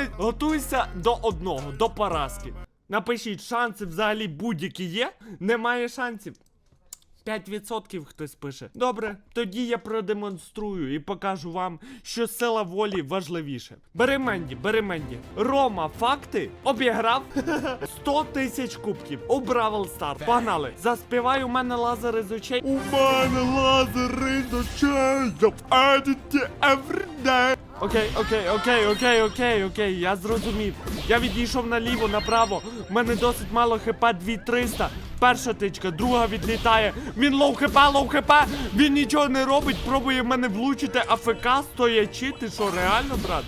Блять, готуйся до одного, до поразки. Напишіть, шанси взагалі будь-які є. Немає шансів. 5% хтось пише. Добре, тоді я продемонструю і покажу вам, що сила волі важливіше. Бери Менді, бери Менді. Рома, факти обіграв 100 тисяч кубків у Бравл Стар. Погнали. Заспівай у мене лазери з очей. У мене лазери з очей. every day. Окей, окей, окей, окей, окей, окей, я зрозумів. Я відійшов наліво, направо. У мене досить мало хп 2300. Перша тичка, друга відлітає. Він лоу хп, лоу хп. Він нічого не робить, пробує мене влучити АФК стоячи. Ти що, реально, брат?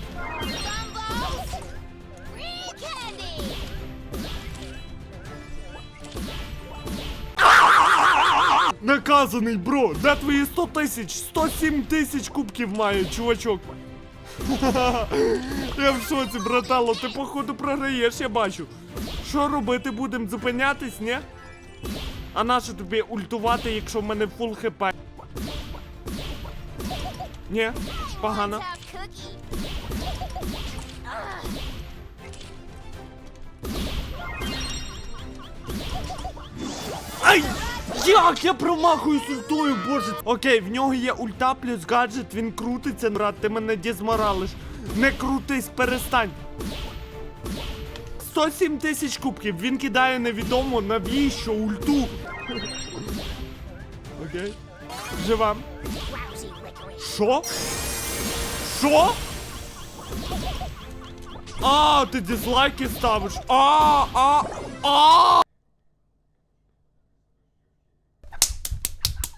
Наказаний, бро! Де твої 100 тисяч? 107 тисяч кубків маю, чувачок. Я в шоці, братало, ти походу програєш, я бачу. Що робити будемо? Зупинятись, ні? А нащо тобі ультувати, якщо в мене фул хп? Ні, погано. Як я промахуюсь ультою, боже! Окей, в нього є ульта плюс гаджет, він крутиться, брат, ти мене дізморалиш. Не крутись, перестань. 107 тисяч кубків, він кидає невідомо навіщо ульту. Окей. Жива. Що? Що? А, ти дизлайки ставиш. А, а, а.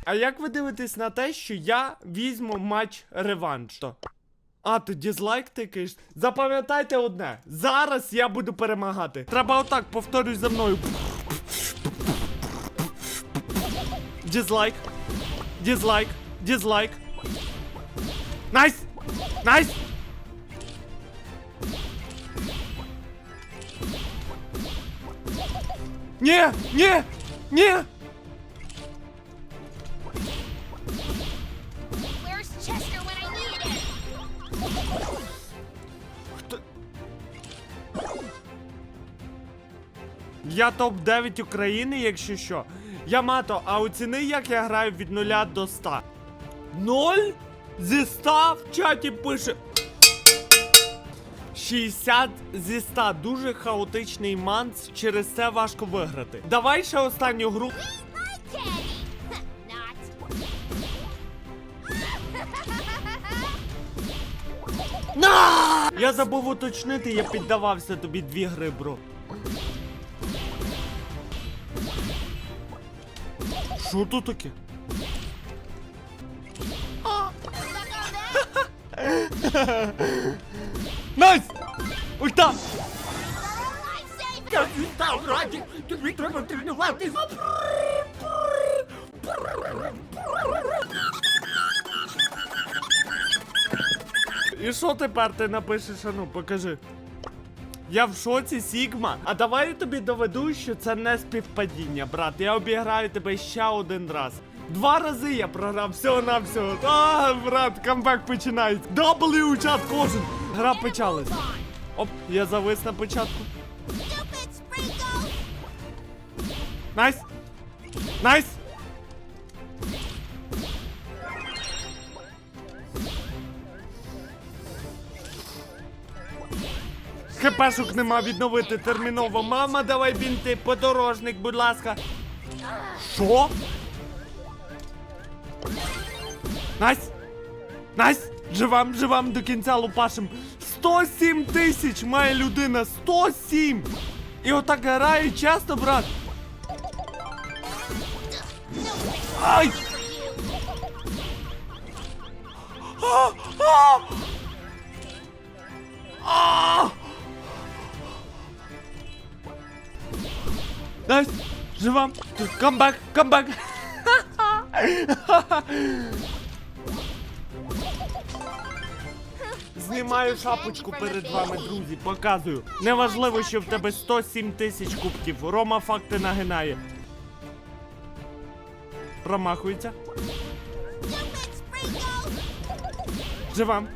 А як ви дивитесь на те, що я візьму матч реванш? А, ти дизлайк тикаєш? Запам'ятайте одне. Зараз я буду перемагати. Треба отак, повторюй за мною. Дизлайк. Дизлайк. Дизлайк. Найс! Найс! Ні! Ні! Ні! Я топ-9 України, якщо що. Ямато, а оціни, як я граю від 0 до 100. 0? Зі 100 в чаті пише. 60 зі 100. Дуже хаотичний манс, через це важко виграти. Давай ще останню гру. Not! Я забув уточнити, я піддавався тобі дві гри, бро. Що тут таке? Найс! Ульта! Lifesaver! Тобі треба тренуватись! І що тепер ти напишеш, а ну, покажи. Я в шоці, Сігма. А давай я тобі доведу, що це не співпадіння, брат. Я обіграю тебе ще один раз. Два рази я програв всього на всього. А, брат, камбек починається. W чат кожен. Гра почалась. Оп, я завис на початку. Найс! Найс! ХПшок нема відновити терміново. Мама, давай бінти, подорожник, будь ласка. Що? Найс! Найс! Живам, живам до кінця лупашем. 107 тисяч має людина! 107! І отак грає часто, брат. Ай! А! А! А! Найс! Живам! Камбек! Камбек! Знімаю шапочку перед вами, друзі, показую. Неважливо, що в тебе 107 тисяч кубків. Рома факти нагинає. Промахується. Живам.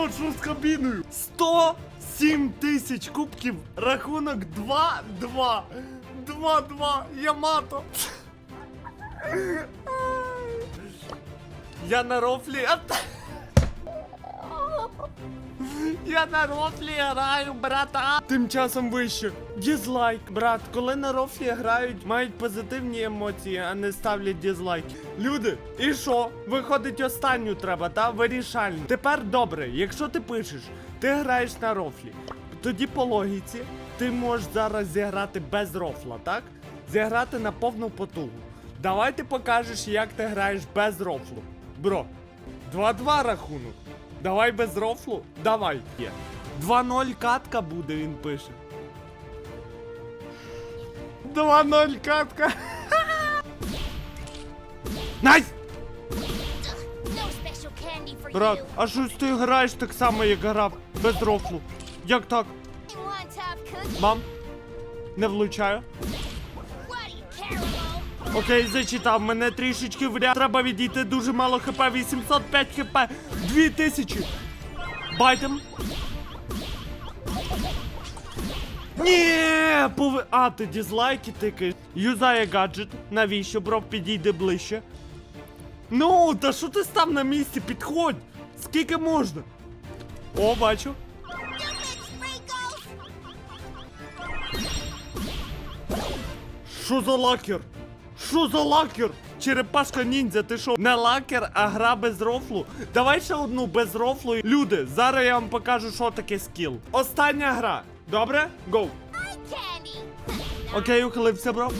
Брат, що з кабіною? 107 тисяч кубків, рахунок 2-2. 2-2, Ямато. Я на рофлі. Я на рофлі граю, брата. Тим часом вище. Дізлайк, брат. Коли на рофлі грають, мають позитивні емоції, а не ставлять дізлайки. Люди, і що? Виходить, останню треба, та вирішальну. Тепер добре, якщо ти пишеш, ти граєш на рофлі, тоді по логіці ти можеш зараз зіграти без рофла, так? Зіграти на повну потугу. Давай ти покажеш, як ти граєш без рофлу. Бро, 2-2 рахунок. Давай без рофлу? Давай. Є. 2-0 катка буде, він пише. 2-0 катка. Найс! Брат, а щось ти граєш так само, як грав, без рофлу. Як так? Мам? Не влучаю. Окей, зачитав, мене трішечки вряд. Треба відійти дуже мало хп, 805 хп, 2000. Байтем. Ні, пови... А, ти дізлайки тикаєш. Юзає гаджет. Навіщо, бро, підійди ближче. Ну, та що ти став на місці? Підходь! Скільки можна? О, бачу. Що за лакер? Що за лакер? Черепашка ніндзя, ти що? Не лакер, а гра без рофлу. Давай ще одну без рофлу. Люди, зараз я вам покажу, що таке скіл. Остання гра. Добре? Гоу. Окей, ухилився, бро.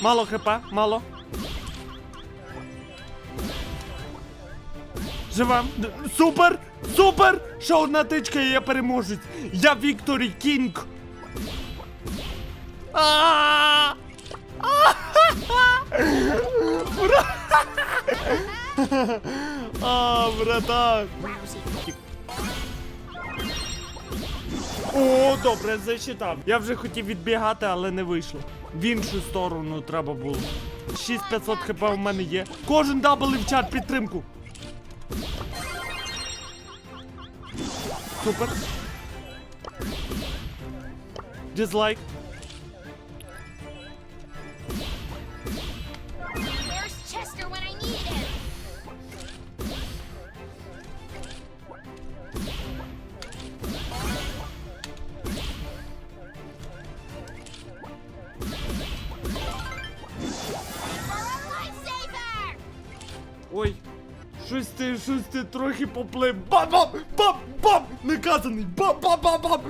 Мало хп, мало. Живем. Супер! Супер! Ще одна тичка і я переможець. Я Вікторі Кінг. А! Братан. О, добре, зачитав. Я вже хотів відбігати, але не вийшло. В іншу сторону треба було. 6500 хп у мене є. Кожен дабл в чат підтримку. Супер. Дизлайк. Щось ти, щось ти трохи поплив. Бам-бам! Бам-бам! Наказаний! Бам-бам-бам-бам!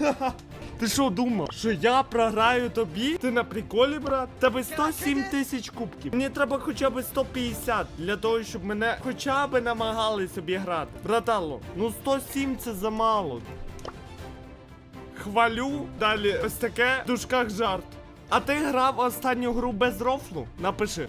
Ти що думав, що я програю тобі? Ти на приколі, брат? Тебе 107 тисяч кубків. Мені треба хоча б 150 для того, щоб мене хоча б намагались обіграти. Братало, ну 107 це замало. Хвалю. Далі ось таке в дужках жарт. А ти грав останню гру без рофлу? Напиши.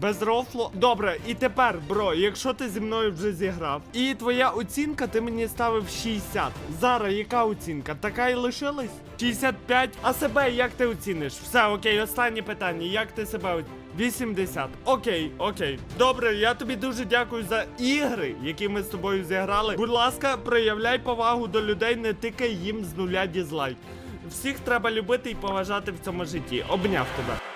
Без рофлу. Добре, і тепер, бро, якщо ти зі мною вже зіграв, і твоя оцінка, ти мені ставив 60. Зараз яка оцінка? Така і лишилась? 65. А себе як ти оціниш? Все, окей, останнє питання. Як ти себе оціниш? 80. Окей, окей. Добре, я тобі дуже дякую за ігри, які ми з тобою зіграли. Будь ласка, проявляй повагу до людей, не тикай їм з нуля дізлайк. Всіх треба любити і поважати в цьому житті. Обняв тебе.